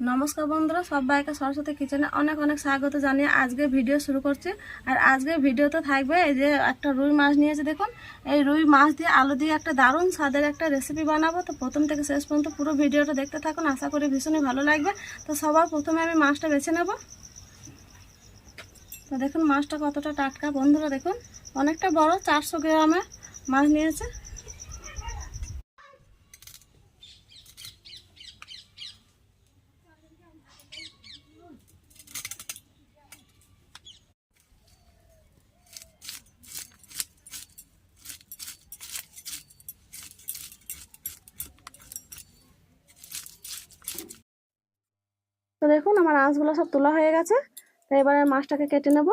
নমস্কার বন্ধুরা, সবাইকে সরস্বতী কিচেনে অনেক অনেক স্বাগত জানিয়ে আজকে ভিডিও শুরু করছি। আর আজকে ভিডিওতে থাকবে এই যে একটা রুই মাছ নিয়েছে, দেখুন। এই রুই মাছ দিয়ে আলু দিয়ে একটা দারুণ স্বাদের একটা রেসিপি বানাবো। তো প্রথম থেকে শেষ পর্যন্ত পুরো ভিডিওটা দেখতে থাকুন, আশা করি ভীষণই ভালো লাগবে। তো সবার প্রথমে আমি মাছটা বেছে নেব। তো দেখুন মাছটা কতটা টাটকা। বন্ধুরা দেখুন, অনেকটা বড়, চারশো গ্রামে মাছ নিয়েছে। তো দেখুন আমার আঁশগুলো সব তোলা হয়ে গেছে। তো এবারে মাছটাকে কেটে নেব।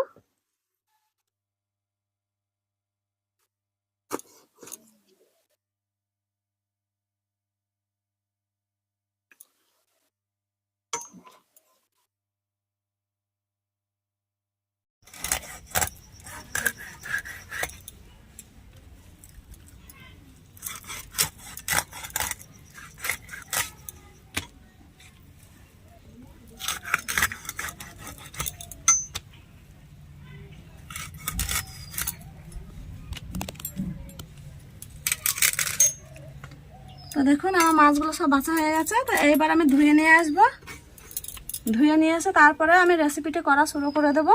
তো দেখুন, আমার মাছগুলো সব বাছা হয়ে গেছে। তো এইবার আমি ধুয়ে নিয়ে আসব। ধুয়ে নিয়ে এসে তারপরে আমি রেসিপিটি করা শুরু করে দেব।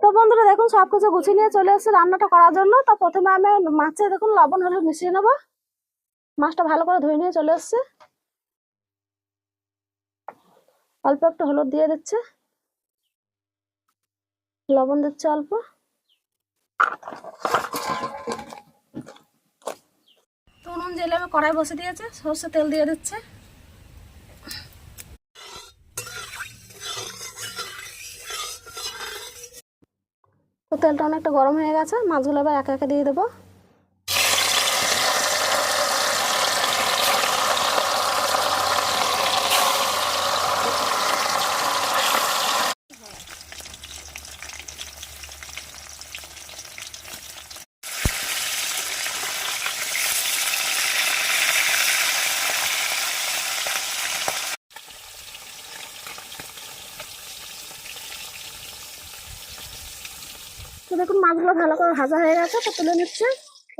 তো বন্ধুরা, দেখুন সব কিছু গুছিয়ে নিয়ে চলে এসেছে রান্নাটা করার জন্য। তো প্রথমে আমি মাছে দেখুন, লবণ, হলুদ মিশিয়ে নেব। মাছটা ভালো করে ধুয়ে নিয়ে চলে এসছে। অল্প একটু হলুদ দিয়ে দিচ্ছে। লবণ দিচ্ছে অল্প। তো উনুন আমি কড়াই বসে দিয়েছে, সর্ষে তেল দিয়ে দিচ্ছে। তেলটা অনেকটা গরম হয়ে গেছে, মাছগুলো আবার একে একে দিয়ে দেবো। দেখুন মাছগুলো ভালো করে ভাজা হয়ে গেছে, তো তুলে নিচ্ছে।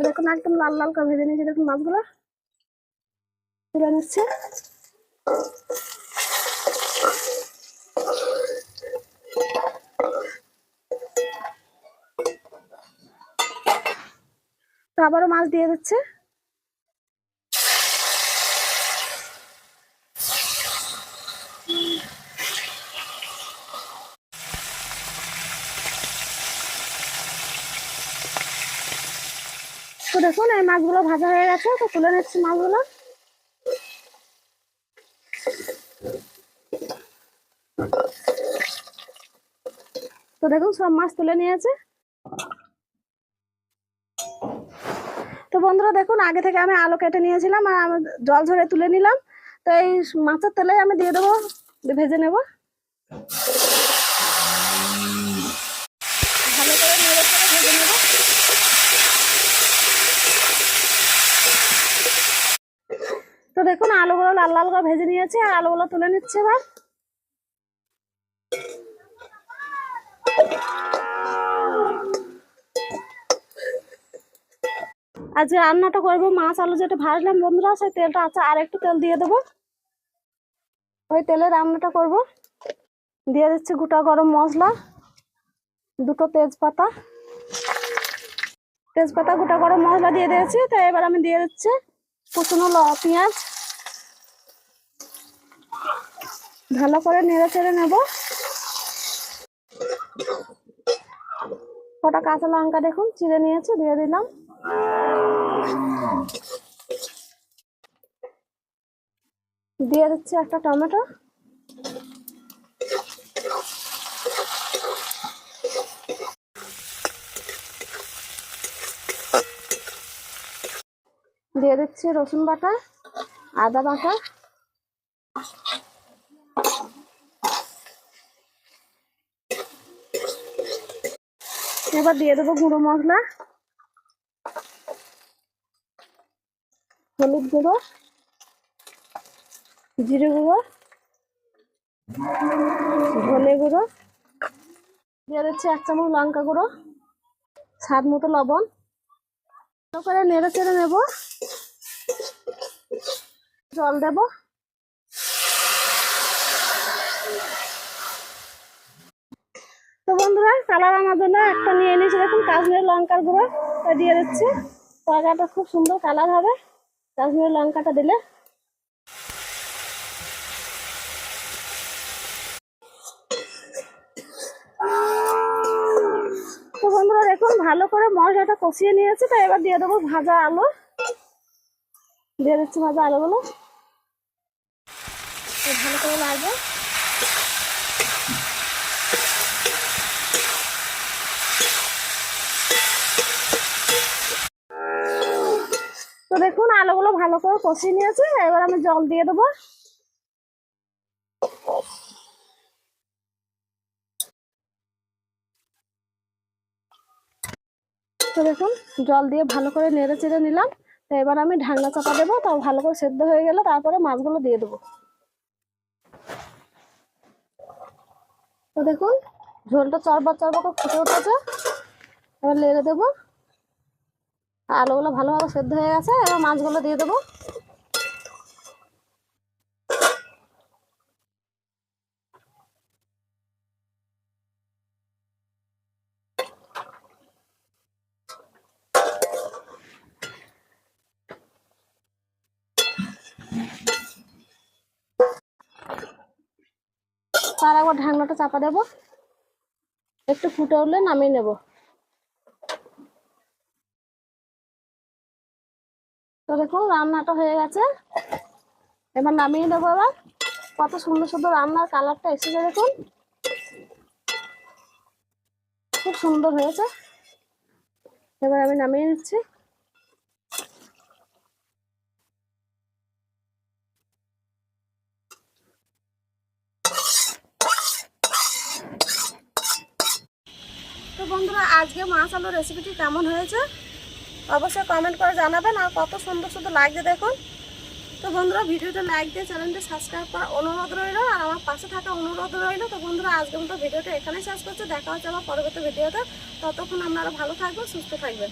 দেখুন একদম লাল লাল করে ভেজে নিয়েছে দেখুন মাছগুলো। তুলে নিচ্ছে। আবারও মাছ দিয়ে দিচ্ছে। দেখুন, এই মাছগুলো ভাজা হয়ে গেছে, তো তুলে নিচ্ছি মাছগুলো। তো দেখুন, সব মাছ তুলে নিয়েছে। তো বন্ধুরা, দেখুন, আগে থেকে আমি আলু কেটে নিয়েছিলাম, আর আমি জল ঝরে তুলে নিলাম। তো এই মাছের তেলে আমি দিয়ে দেবো ভেজে নেব ভালো করে নেড়ে চেড়ে ভেজে নেব তো দেখুন, আলুগুলো লাল লাল করে ভেজে নিয়েছে, আর আলুগুলো তুলে নিচ্ছে এবার। আজকে রান্নাটা করব মাছ আলু যেটা ভাজলাম, বন্ধুরা, সেই তেলটা আছে আর একটু তেল দিয়ে দেবো। ওই তেলে রান্নাটা করব। দিয়ে দিচ্ছি গোটা গরম মশলা, দুটো তেজপাতা। তেজপাতা, গোটা গরম মশলা দিয়ে দিয়েছি, তো এবার আমি দিয়ে দিচ্ছি কুচনো ল- পেঁয়াজ। ভালো করে নেড়ে নেব। কটা কাঁচা লঙ্কা দেখুন, চিড়ে নিয়েছে, দিয়ে দিলাম। দিয়ে দিচ্ছি একটা টমেটো। দিয়ে দিচ্ছি রসুন বাটা, আদা বাটা। এবার দিয়ে দেবো গুঁড়ো মশলা। হলুদ গুঁড়ো, জিরে গুঁড়ো, ধনে গুঁড়ো, দিয়ে দিচ্ছি এক চামচ লঙ্কা গুঁড়ো, স্বাদ মতো লবণ। করে নেড়ে চেড়ে নেব। জল দেব। তো কালার আনার জন্য একটা নিয়ে নিয়েছি দেখুন, কাশ্মীরি লঙ্কার গুঁড়ো দিয়ে দিচ্ছি। তরকারিটা খুব সুন্দর কালার হবে। কাশ্মীরি লঙ্কাটা দিলে। তো বন্ধুরা, দেখুন, ভালো করে মশলাটা কষিয়ে নিয়েছে। তো এবার দিয়ে দেবো ভাজা আলু। দিয়ে দিচ্ছি ভাজা আলুগুলো। ভালো করে লাগবে তো দেখুন, আলুগুলো ভালো করে কষিয়ে নিয়েছে। এবার আমি জল দিয়ে দেবো। দেখুন, জল দিয়ে ভালো করে নেড়ে চেড়ে নিলাম। তো এবার আমি ঢাকনা চাপা দেবো, তাও ভালো করে সেদ্ধ হয়ে গেলে তারপরে মাছগুলো দিয়ে দেবো। তো দেখুন, ঝোলটা চরবার চরবার করে ফুটে উঠেছে। এবার লেড়ে দেবো। আলুগুলো ভালোভাবে সেদ্ধ হয়ে গেছে, এবার মাছগুলো দিয়ে দেবো। তার একবার ঢাকনাটা চাপা দেবো। একটু ফুটে উঠলে নামিয়ে নেব তো দেখুন রান্নাটা হয়ে গেছে। এবার নামিয়ে দেবো এবার। কত সুন্দর সুন্দর রান্নার কালারটা এসেছে দেখুন। খুব সুন্দর হয়েছে। এবার আমি নামিয়ে নিচ্ছি। তো বন্ধুরা, আজকে মাছ আলুর রেসিপিটি কেমন হয়েছে? অবশ্যই কমেন্ট করে জানাবেন আর কত সুন্দর সুন্দর লাগছে দেখুন। তো বন্ধুরা, ভিডিওটা লাইক দিয়ে চ্যানেলটা সাবস্ক্রাইব করার অনুরোধ রইল আর আমার পাশে থাকা অনুরোধ রইল। তো বন্ধুরা, আজকে মতো ভিডিওটা এখানেই শেষ করছে। দেখা হচ্ছে আমার পরবর্তী ভিডিওতে। ততক্ষণ আপনারা ভালো থাকবেন, সুস্থ থাকবেন।